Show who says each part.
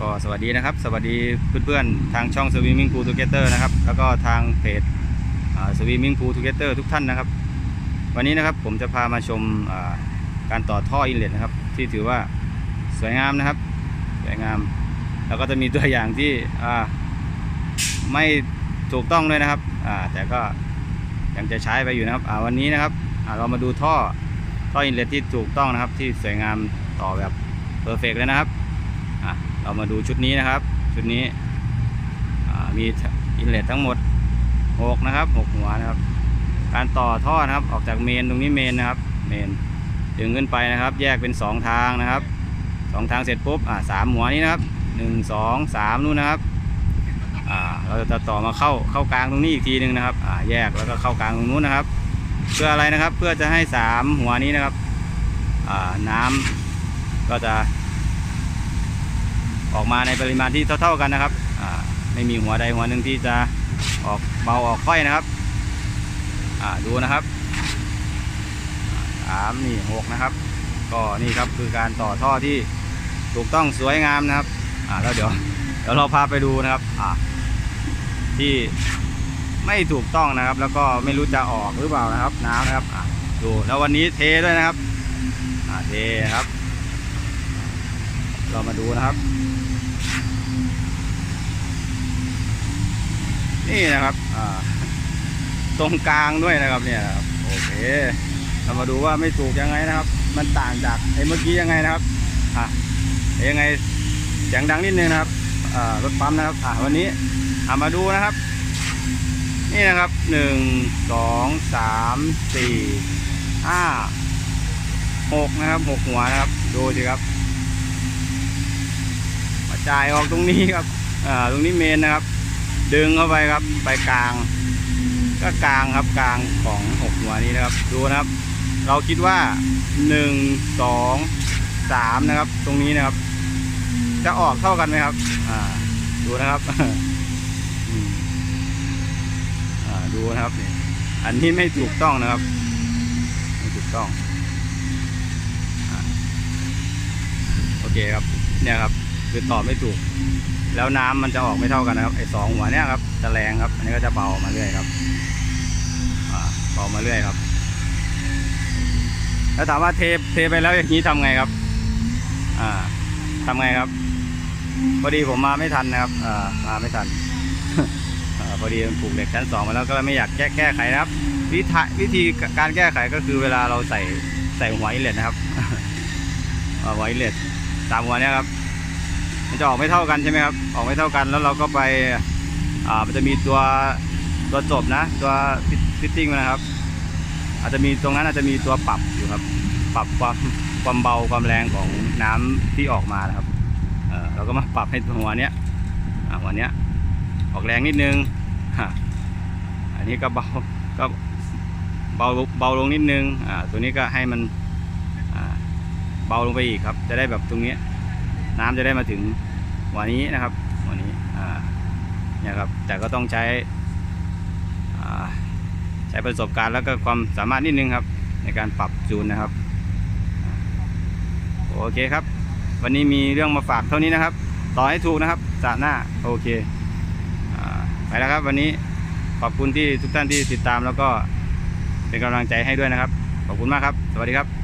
Speaker 1: ก็สวัสดีนะครับ สวัสดีเพื่อนๆ ทางช่อง Swimming Pool Together นะครับ แล้วก็ทางเพจ Swimming Pool Together ทุกท่านนะครับ วันนี้นะครับผมจะพามาชมการต่อท่ออินเลตนะครับ ที่ถือว่าสวยงามนะครับ สวยงาม แล้วก็จะมีตัวอย่างที่ไม่ถูกต้องด้วยนะครับแต่ก็ยังจะใช้ไปอยู่นะครับวันนี้นะครับเรามาดูท่อท่ออินเลตที่ถูกต้องนะครับ ที่สวยงามต่อแบบเพอร์เฟกเลยนะครับ เรามาดูชุดนี้นะครับ ชุดนี้มีอินเลตทั้งหมด6นะครับ6หัวนะครับ การต่อท่อนะครับออกจากเมนตรงนี้เมนนะครับ เมนดึงขึ้นไปนะครับ แยกเป็น 2 ทางนะครับ 2 ทางเสร็จปุ๊บอ่าสามหัวนี้นะครับ 1 2 3นู่นนะครับอ่าเราจะต่อมาเข้าเข้ากลางตรงนี้อีกทีหนึ่งนะครับอ่าแยกแล้วก็เข้ากลางตรงนู้นนะครับ เพื่ออะไรนะครับเพื่อจะให้ 3 หัวนี้นะครับอ่าน้ำก็จะ ออกมาในปริมาณที่เท่า ๆกันนะครับไม่มีหัวใดหัวหนึ่งที่จะออกเบาออกค่อยนะครับดูนะครับสามนี่หกนะครับ ก็นี่ครับคือการต่อท่อที่ถูกต้องสวยงามนะครับแล้วเดี๋ยวเดี๋ยวเราพาไปดูนะครับที่ไม่ถูกต้องนะครับ แล้วก็ไม่รู้จะออกหรือเปล่านะครับน้ำนะครับดูแล้ววันนี้เทด้วยนะครับเทครับ เรามาดูนะครับ นี่นะครับตรงกลางด้วยนะครับเนี่ยครับโอเค เรามาดูว่าไม่ถูกยังไงนะครับ มันต่างจากไอ้เมื่อกี้ยังไงนะครับอะยังไงเสียงดังนิดนึงนะครับรถปั๊มนะครับอะวันนี้อะมาดูนะครับ นี่นะครับหนึ่งสองสามสี่ห้าหกนะครับหกหัวนะครับ ดูสิครับ จ่ายออกตรงนี้ครับอ่าตรงนี้เมนนะครับ ดึงเข้าไปครับ ไปกลาง ก็กลางครับกลางของหกหัวนี้นะครับ ดูนะครับ เราคิดว่าหนึ่งสองสามนะครับ ตรงนี้นะครับ จะออกเท่ากันไหมครับ อ่า ดูนะครับอ่าดูนะครับนี่อันนี้ไม่ถูกต้องนะครับไม่ถูกต้องอโอเคครับ เนี่ยครับ คือตอบไม่ถูก แล้วน้ำมันจะออกไม่เท่ากันนะครับไอ้สองหัวเนี่ยครับจะแรงครับ อันนี้ก็จะเบามาเรื่อยครับอ่าเบามาเรื่อยครับ แล้วถามว่าเทเทไปแล้วอย่างนี้ทำไงครับ อ่าทำไงครับ พอดีผมมาไม่ทันนะครับ อ่ามาไม่ทันอ่าพอดีมันผูกเหล็กชั้นสองมาแล้วก็ไม่อยากแก้แก้ไขนะครับ วิธีวิธีการแก้ไขก็คือเวลาเราใส่ใส่หัวอิเล็ตนะครับอ่าหัวอิเล็ตตามหัวเนี้ยครับ มันจะออกไม่เท่ากันใช่ไหมครับ ออกไม่เท่ากันแล้วเราก็ไป อ่า มันจะมีตัวตัวจบนะ ตัวฟิตติ้งนะครับ อาจจะมีตรงนั้นอาจจะมีตัวปรับอยู่ครับ ปรับความความเบาความแรงของน้ำที่ออกมานะครับ เออเราก็มาปรับให้หัวเนี้ยหัวเนี้ยออกแรงนิดนึงฮะอันนี้ก็เบาก็เบาเบาลงนิดนึง อ่า ตัวนี้ก็ให้มันอ่าเบาลงไปอีกครับ จะได้แบบตรงเนี้ย น้ำจะได้มาถึงหัวนี้นะครับหัวนี้อ่าเนี่ยครับแต่ก็ต้องใช้ใช้ประสบการณ์แล้วก็ความสามารถนิดนึงครับ ในการปรับจูนนะครับโอเคครับ วันนี้มีเรื่องมาฝากเท่านี้นะครับ ต่อให้ถูกนะครับสาหน้าโอเคอไปแล้วครับ วันนี้ขอบคุณที่ทุกท่านที่ติดตามแล้วก็เป็นกำลังใจให้ด้วยนะครับ ขอบคุณมากครับ สวัสดีครับ